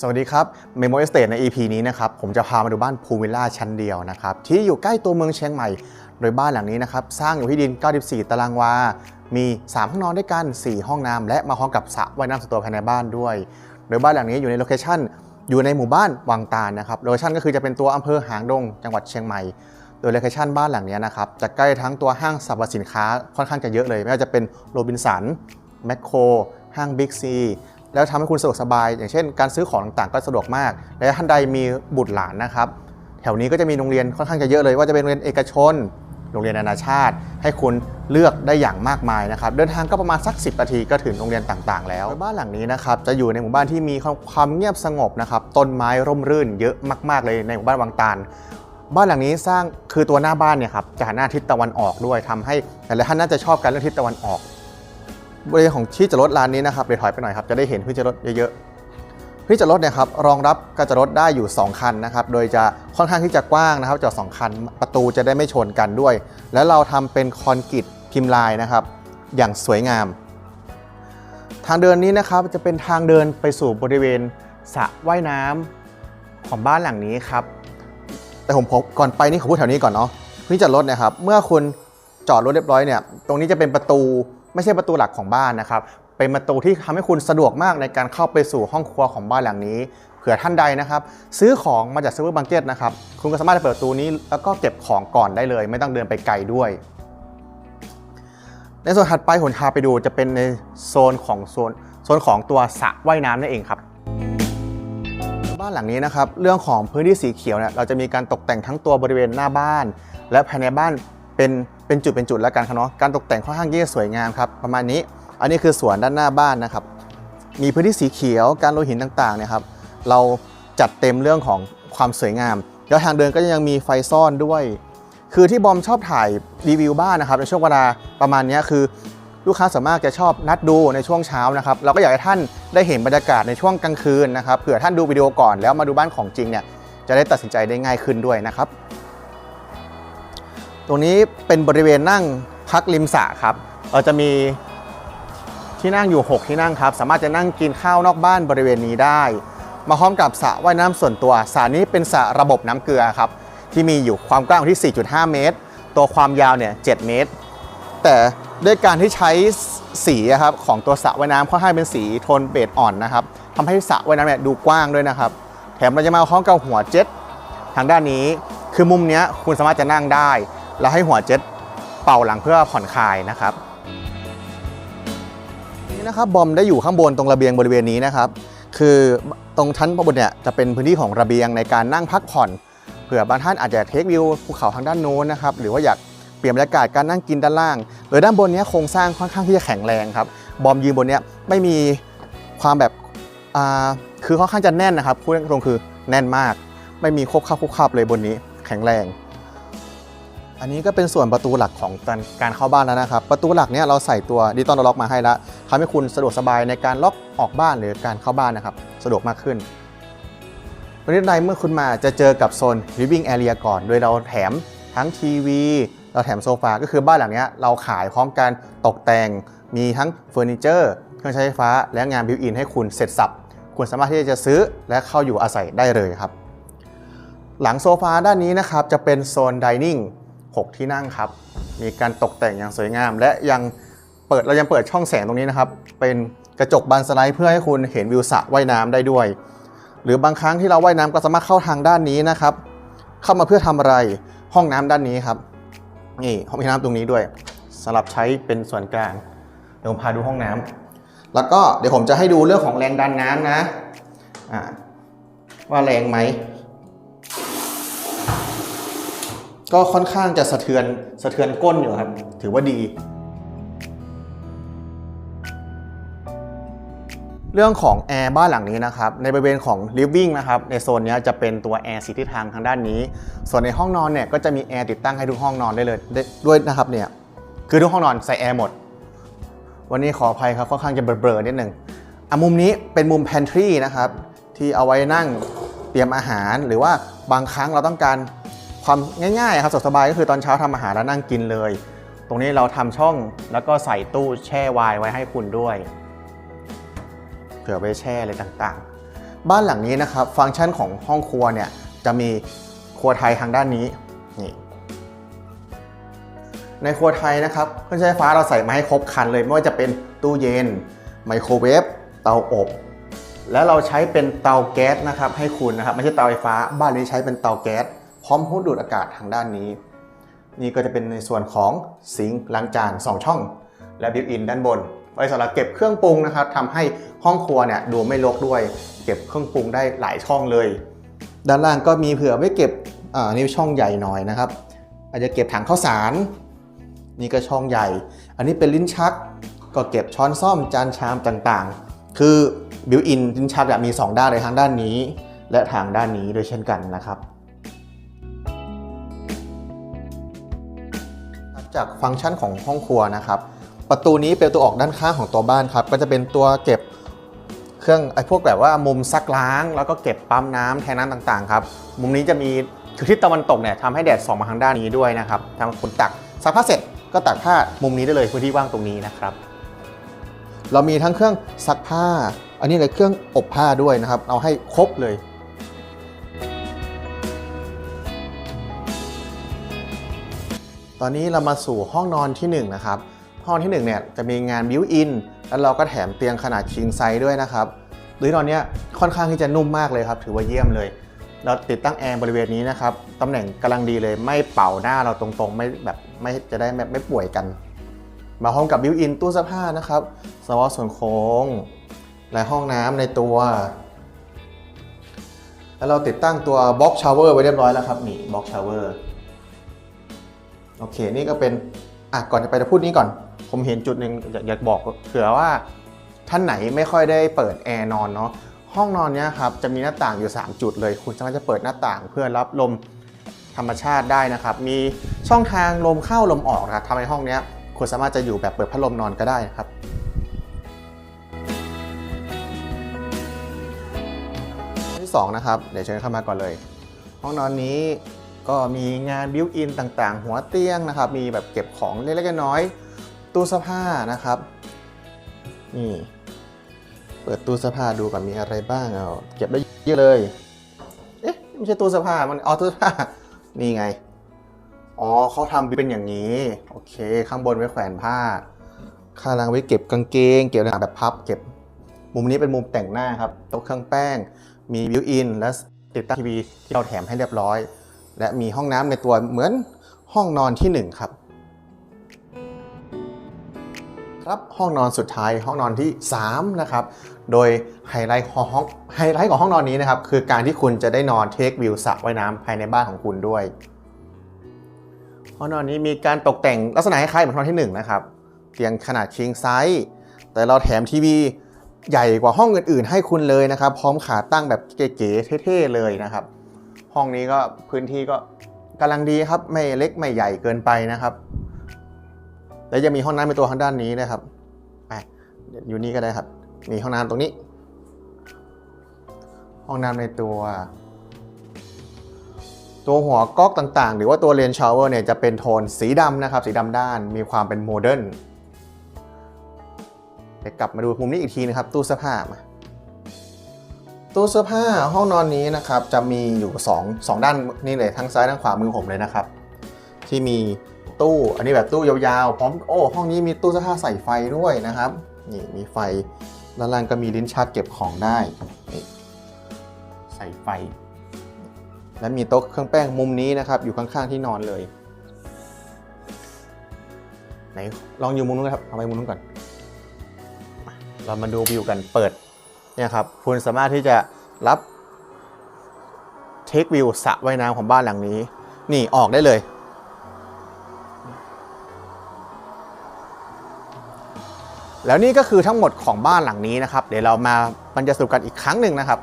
สวัสดีครับ Memo Estate ใน EP นี้นะครับ ผมจะพามาดูบ้านพูลวิลล่าชั้นเดียวนะครับ ที่อยู่ใกล้ตัวเมืองเชียงใหม่ โดยบ้านหลังนี้นะครับ สร้างอยู่ที่ดิน 94 ตารางวา มี 3 ห้องนอนด้วยกัน 4 ห้องน้ำและมาพร้อมกับสระว่ายน้ำส่วนตัวภายในบ้านด้วย โดยบ้านหลังนี้อยู่ในโลเคชั่นอยู่ในหมู่บ้านวังตาลนะครับ โลเคชั่นก็คือจะเป็นตัวอำเภอหางดง จังหวัดเชียงใหม่ โดยโลเคชั่นบ้านหลังนี้นะครับจะใกล้ทั้งตัวห้างสรรพสินค้าค่อนข้างจะเยอะเลย ไม่ว่าจะเป็นโรบินสันแมคโครห้างบิ๊กซี แล้วทำให้คุณสะดวกสบาย อย่างเช่น การซื้อของต่างๆ ก็สะดวกมาก และท่านใดมีบุตรหลานนะครับ แถวนี้ก็จะมีโรงเรียนค่อนข้างจะเยอะเลย ว่าจะเป็นโรงเรียนเอกชน โรงเรียนนานาชาติ ให้คุณเลือกได้อย่างมากมายนะครับ เดินทางก็ประมาณสัก 10นาทีก็ถึงโรงเรียนต่างๆ แล้ว บ้านหลังนี้นะครับจะอยู่ในหมู่บ้านที่มีความเงียบสงบนะครับ ต้นไม้ร่มรื่นเยอะมาก ๆ เลยในหมู่บ้านวังตาลบ้านหลังนี้สร้างคือตัวหน้าบ้านเนี่ยครับจะหันหน้าทิศตะวันออกด้วยทำให้หลายๆท่านน่าจะชอบการเลือกทิศตะวันออก บริเวณของที่จอดรถร้านนี้นะครับเดี๋ยวถอยไปหน่อยครับจะได้เห็นที่จอดรถเยอะๆที่จอดรถเนี่ยครับรองรับการจอดรถได้อยู่ 2 คันนะครับโดยจะค่อนข้างที่จะกว้างนะครับจอดสองคันประตูจะได้ไม่ชนกันด้วย แล้วเราทำเป็นคอนกรีตพิมพ์ลายนะครับ อย่างสวยงาม ทางเดินนี้นะครับจะเป็นทางเดินไปสู่บริเวณสระว่ายน้ำของบ้านหลังนี้ครับแต่ผมพบก่อนไปนี่ขอพูดแถวนี้ก่อนเนาะที่จอดรถเนะครับเมื่อคุณจอดรถเรียบร้อยเนี่ยตรงนี้จะเป็นประตู ไม่ใช่ประตูหลักของบ้านนะครับ เป็นประตูที่ทำให้คุณสะดวกมากในการเข้าไปสู่ห้องครัวของบ้านหลังนี้เผื่อท่านใดนะครับ ซื้อของมาจากซูเปอร์มาร์เก็ตนะครับคุณก็สามารถเปิดประตูนี้แล้วก็เก็บของก่อนได้เลย ไม่ต้องเดินไปไกลด้วยในส่วนถัดไปผมพาไปดูจะเป็นในโซนของโซนโซนของตัวสระว่ายน้ำนั่นเองครับ บ้านหลังนี้นะครับ เรื่องของพื้นที่สีเขียวเนี่ยเราจะมีการตกแต่งทั้งตัวบริเวณหน้าบ้าน และภายในบ้านเป็น เป็นจุดเป็นจุดแล้วกันครับเนาะการตกแต่งค่อนข้างที่จะสวยงามครับประมาณนี้ อันนี้คือสวนด้านหน้าบ้านนะครับ มีพื้นที่สีเขียวการโรยหินต่างๆเนี่ยครับเราจัดเต็มเรื่องของความสวยงามแล้วทางเดินก็ยังมีไฟซ่อนด้วย คือที่บอมชอบถ่ายรีวิวบ้านนะครับในช่วงเวลาประมาณนี้คือลูกค้าสามารถจะชอบนัดดูในช่วงเช้านะครับเราก็อยากให้ท่านได้เห็นบรรยากาศในช่วงกลางคืนนะครับเผื่อท่านดูวิดีโอก่อนแล้วมาดูบ้านของจริงเนี่ยจะได้ตัดสินใจได้ง่ายขึ้นด้วยนะครับ ตรงนี้เป็นบริเวณนั่งพักริมสระครับ เราจะมีที่นั่งอยู่ 6 ที่นั่งครับ สามารถจะนั่งกินข้าวนอกบ้านบริเวณนี้ได้ มาพร้อมกับสระว่ายน้ำส่วนตัวสระนี้เป็นสระระบบน้ำเกลือครับ ที่มีอยู่ความกว้างอยู่ที่ 4.5 เมตร ตัวความยาวเนี่ย 7 เมตร แต่ด้วยการที่ใช้สีครับของตัวสระว่ายน้ำค่อนข้างเป็นสีโทนเบจอ่อนนะครับทำให้สระว่ายน้ำเนี่ยดูกว้างด้วยนะครับ แถมเราจะมาพร้อมกับหัวเจ็ตทางด้านนี้ คือมุมนี้คุณสามารถจะนั่งได้ แล้วให้หัวเจ็ตเป่าหลังเพื่อผ่อนคลายนะครับนี่นะครับบอมได้อยู่ข้างบนตรงระเบียงบริเวณนี้นะครับ คือตรงชั้นบนเนี่ยจะเป็นพื้นที่ของระเบียงในการนั่งพักผ่อนเผื่อบางท่านอาจจะเทควิวภูเขาทางด้านโน้นนะครับหรือว่าอยากเปลี่ยนบรรยากาศการนั่งกินด้านล่าง โดยด้านบนนี้โครงสร้างค่อนข้างที่จะแข็งแรงครับบอมยืนบนนี้ไม่มีความแบบอ่าคือค่อนข้างจะแน่นนะครับพูดตรงๆคือแน่นมาก ไม่มีคบคับคุบคับเลยบนนี้แข็งแรง อันนี้ก็เป็นส่วนประตูหลักของการเข้าบ้านแล้วนะครับ ประตูหลักเนี้ยเราใส่ตัวดิจิตอลล็อกมาให้แล้วทำให้คุณสะดวกสบายในการล็อกออกบ้านหรือการเข้าบ้านนะครับ สะดวกมากขึ้นวันนี้ในเมื่อคุณมาจะเจอกับโซน living area ก่อน โดยเราแถมทั้งทีวี เราแถมโซฟา ก็คือบ้านหลังนี้เราขายพร้อมการตกแต่ง มีทั้งเฟอร์นิเจอร์ เครื่องใช้ไฟฟ้า และงานบิวอินให้คุณเสร็จสับ คุณสามารถที่จะซื้อและเข้าอยู่อาศัยได้เลยครับ หลังโซฟาด้านนี้นะครับจะเป็นโซนดิเนิ่ง 6 ที่นั่งครับ มีการตกแต่งอย่างสวยงาม และยังเปิดเรายังเปิดช่องแสงตรงนี้นะครับ เป็นกระจกบานสไลด์เพื่อให้คุณเห็นวิวสระว่ายน้ำได้ด้วย หรือบางครั้งที่เราว่ายน้ำก็สามารถเข้าทางด้านนี้นะครับ เข้ามาเพื่อทำอะไรห้องน้ำด้านนี้ครับ นี่ห้องน้ำตรงนี้ด้วยสำหรับใช้เป็นส่วนกลางเดี๋ยวผมพาดูห้องน้ำแล้วก็เดี๋ยวผมจะให้ดูเรื่องของแรงดันน้ำนะอ่าว่าแรงไหม ก็ค่อนข้างจะสะเทือนสะเทือนก้นอยู่ครับ ถือว่าดี เรื่องของแอร์บ้านหลังนี้นะครับ ในบริเวณของ living นะครับ ในโซนนี้จะเป็นตัวแอร์สีทิศทางทางด้านนี้ ส่วนในห้องนอนเนี่ยก็จะมีแอร์ติดตั้งให้ทุกห้องนอนได้เลยได้ด้วยนะครับเนี่ย คือทุกห้องนอนใส่แอร์หมด วันนี้ขออภัยครับค่อนข้างจะเบลอๆนิดหนึ่งอะมุมนี้เป็นมุม pantry นะครับที่เอาไว้นั่งเตรียมอาหารหรือว่าบางครั้งเราต้องการ ความง่ายๆครับสะดวกสบายก็คือตอนเช้าทำอาหารแล้วนั่งกินเลย ตรงนี้เราทำช่องแล้วก็ใส่ตู้แช่ไวน์ไว้ให้คุณด้วยเผื่อไปแช่อะไรต่างๆ บ้านหลังนี้นะครับ ฟังก์ชันของห้องครัวเนี่ยจะมีครัวไทยทางด้านนี้นี่ในครัวไทยนะครับเครื่องใช้ไฟฟ้าเราใส่มาให้ครบครันเลย ไม่ว่าจะเป็นตู้เย็น ไมโครเวฟเตาอบ แล้วเราใช้เป็นเตาแก๊สนะครับให้คุณนะครับไม่ใช่เตาไฟฟ้า บ้านนี้ใช้เป็นเตาแก๊ส พร้อมผู้ดูดอากาศทางด้านนี้ นี่ก็จะเป็นในส่วนของซิงค์ล้างจาน 2 ช่อง และบิวอินด้านบน ไว้สำหรับเก็บเครื่องปรุงนะครับทำให้ห้องครัวเนี่ยดูไม่รกด้วย เก็บเครื่องปรุงได้หลายช่องเลย ด้านล่างก็มีเผื่อไว้เก็บอ่านี่ช่องใหญ่หน่อยนะครับ อาจจะเก็บถังข้าวสาร นี่ก็ช่องใหญ่ อันนี้เป็นลิ้นชักก็เก็บช้อนซ่อมจานชามต่างๆ คือบิวอินลิ้นชักอะมี 2 ด้านเลยทางด้านนี้ และทางด้านนี้ด้วยเช่นกันนะครับ จากฟังก์ชันของห้องครัวนะครับ ประตูนี้เป็นตัวออกด้านข้างของตัวบ้านครับ ก็จะเป็นตัวเก็บเครื่องไอ้พวกแบบว่ามุมซักล้าง แล้วก็เก็บปั๊มน้ำแทนน้ำต่างๆครับ มุมนี้จะมีคือทิศตะวันตกเนี่ยทำให้แดดส่องมาทางด้านนี้ด้วยนะครับทางคุณตักซักผ้าเสร็จก็ตักผ้ามุมนี้ได้เลยพื้นที่ว่างตรงนี้นะครับ เรามีทั้งเครื่องซักผ้า อันนี้เลยเครื่องอบผ้าด้วยนะครับ เอาให้ครบเลย ตอนนี้เรามาสู่ห้องนอนที่1นะครับ ห้องที่1เนี่ยจะมีงานบิวอินแล้วเราก็แถมเตียงขนาดคิงไซส์ด้วยนะครับโดยตอนเนี้ยค่อนข้างที่จะนุ่มมากเลยครับ ถือว่าเยี่ยมเลย เราติดตั้งแอร์บริเวณนี้นะครับตำแหน่งกำลังดีเลย ไม่เป่าหน้าเราตรงๆ ไม่แบบไม่จะได้ไม่ป่วยกัน มาพร้อมกับบิวอินตู้เสื้อผ้านะครับสวอส่วนโค้งและห้องน้ำในตัว แล้วเราติดตั้งตัวบ็อกชาวเวอร์ไว้เรียบร้อยแล้วครับนี่บ็อกชาวเวอร์ โอเค นี่ก็เป็นอะก่อนจะไปจะพูดนี้ก่อน ผมเห็นจุดหนึ่งอยากอยากบอกเผื่อว่า ท่านไหนไม่ค่อยได้เปิดแอร์นอนเนาะห้องนอนเนี้ยครับจะมีหน้าต่างอยู่ 3 จุดเลย คุณสามารถจะเปิดหน้าต่างเพื่อรับลมธรรมชาติได้นะครับ มีช่องทางลมเข้าลมออกนะครับทำให้ห้องเนี้ยคุณสามารถจะอยู่แบบเปิดพัดลมนอนก็ได้นะครับห้องที่2นะครับเดี๋ยวเชิญเข้ามาก่อนเลย ห้องนอนนี้ ก็มีงานบิวอินต่างๆ หัวเตียงนะครับ มีแบบเก็บของเล็กๆน้อยๆตู้เสื้อผ้านะครับ นี่ เปิดตู้เสื้อผ้าดูก่อนมีอะไรบ้างเอาเก็บได้เยอะเลย เอ๊ะไม่ใช่ตู้เสื้อผ้ามันอ๋อตู้เสื้อผ้านี่ไง อ๋อเขาทำเป็นอย่างนี้ โอเค ข้างบนไว้แขวนผ้า ข้างล่างไว้เก็บกางเกง เก็บแบบพับ เก็บ มุมนี้เป็นมุมแต่งหน้าครับโต๊ะเครื่องแป้ง มีบิวอินและติดตั้งทีวีที่เราแถมให้เรียบร้อย และมีห้องน้ำในตัวเหมือนห้องนอนที่ 1 ครับ ครับห้องนอนสุดท้ายห้องนอนที่ 3 นะครับ โดยไฮไลท์ของห้องไฮไลท์ของห้องนอนนี้นะครับ คือการที่คุณจะได้นอนเทควิวสระว่ายน้ำภายในบ้านของคุณด้วย ห้องนอนนี้มีการตกแต่งลักษณะคล้ายๆเหมือนห้องที่ 1 นะครับ เตียงขนาดคิงไซส์แต่เราแถมทีวีใหญ่กว่าห้องอื่นๆ ให้คุณเลยนะครับ พร้อมขาตั้งแบบเก๋ๆเท่ๆเลยนะครับ ห้องนี้ก็พื้นที่ก็กำลังดีครับ ไม่เล็กไม่ใหญ่เกินไปนะครับ แล้วจะมีห้องน้ำเป็นตัวข้างด้านนี้นะครับอะเดี๋ยวอยู่นี่ก็ได้ครับ มีห้องน้ำตรงนี้ ห้องน้ำในตัว ตัวหัวก๊อกต่างๆ หรือว่าตัวเลนชาวเวอร์เนี่ยจะเป็นโทนสีดำนะครับ สีดำด้านมีความเป็นโมเดิร์นเดี๋ยวกลับมาดูมุมนี้อีกทีนะครับ ตู้เสื้อผ้ามา ตู้เสื้อผ้าห้องนอนนี้นะครับจะมีอยู่2 2ด้านนี่เลยทั้งซ้ายทั้งขวามือผมเลยนะครับ ที่มีตู้อันนี้แบบตู้ยาวๆพร้อมโอ้ห้องนี้มีตู้เสื้อผ้าใส่ไฟด้วยนะครับนี่มีไฟด้านล่างก็มีลิ้นชักเก็บของได้นี่ใส่ไฟ และมีโต๊ะเครื่องแป้งมุมนี้นะครับ อยู่ข้างๆที่นอนเลยไหนลองอยู่มุมนู้นครับเอาไปมุมนู้นก่อน เรามาดูวิวกันเปิด เนี่ยครับคุณสามารถที่จะรับเทควิวสระว่ายน้ำของบ้านหลังนี้ นี่ออกได้เลย แล้วนี่ก็คือทั้งหมดของบ้านหลังนี้นะครับ เดี๋ยวเรามาบรรยายสรุปกันอีกครั้งหนึ่งนะครับ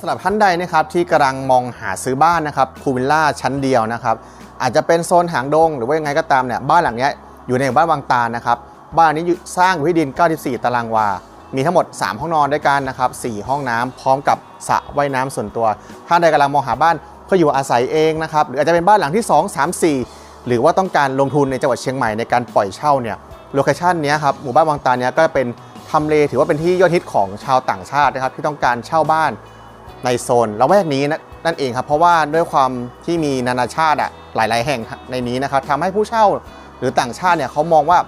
สำหรับท่านใดนะครับที่กำลังมองหาซื้อบ้านนะครับพูวิลล่าชั้นเดียวนะครับ อาจจะเป็นโซนหางดง หรือว่ายังไงก็ตามเนี่ยบ้านหลังนี้อยู่ในบ้านบางตาลนะครับบ้านนี้สร้างอยู่ที่ดิน 94 ตารางวา มีทั้งหมด 3 ห้องนอนด้วยกันนะครับ 4 ห้องน้ำพร้อมกับสระว่ายน้ำส่วนตัวท่าใดกำลังมองหาบ้านเพื่ออยู่อาศัยเองนะครับ หรืออาจจะเป็นบ้านหลังที่ 2 3 4 หรือว่าต้องการลงทุนในจังหวัดเชียงใหม่ในการปล่อยเช่าเนี่ย โลเคชันนี้ครับ หมู่บ้านวังตาเนี้ยก็เป็นทำเลถือว่าเป็นที่ยอดฮิตของชาวต่างชาตินะครับที่ต้องการเช่าบ้านในโซนละแวกนี้นะ นั่นเองครับ เพราะว่าด้วยความที่มีนานาชาติอะหลาย ๆ แห่งในนี้นะครับทำให้ผู้เช่าหรือต่างชาติเนี่ยเขามองว่า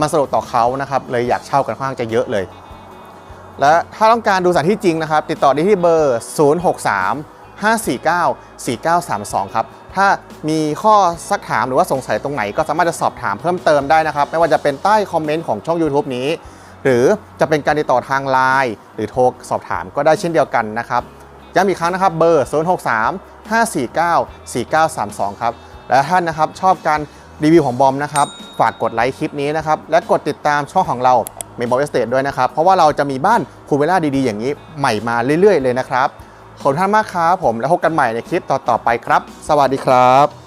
มันสะดวกต่อเขานะครับเลยอยากเช่ากันค่อนข้างจะเยอะเลย และถ้าต้องการดูสถานที่จริงนะครับ ติดต่อได้ที่เบอร์ 063 549 4932 ครับ ถ้ามีข้อสักถามหรือว่าสงสัยตรงไหน ก็สามารถจะสอบถามเพิ่มเติมได้นะครับ ไม่ว่าจะเป็นใต้คอมเมนต์ของช่อง YouTube นี้ หรือจะเป็นการติดต่อทางไลน์หรือโทรสอบถามก็ได้เช่นเดียวกันนะครับ ย้ำอีกครั้งนะครับเบอร์ 063 549 4932 ครับ และท่านนะครับชอบการรีวิวของบอมนะครับ ฝากกดไลค์คลิปนี้นะครับ และกดติดตามช่องของเราเมนบอมเอสเตดด้วยนะครับ เพราะว่าเราจะมีบ้านคูเวล่าดีๆ อย่างนี้ใหม่มาเรื่อยๆ เลยนะครับ ขอบคุณท่านมากครับผม แล้วพบกันใหม่ในคลิปต่อๆไปครับ สวัสดีครับ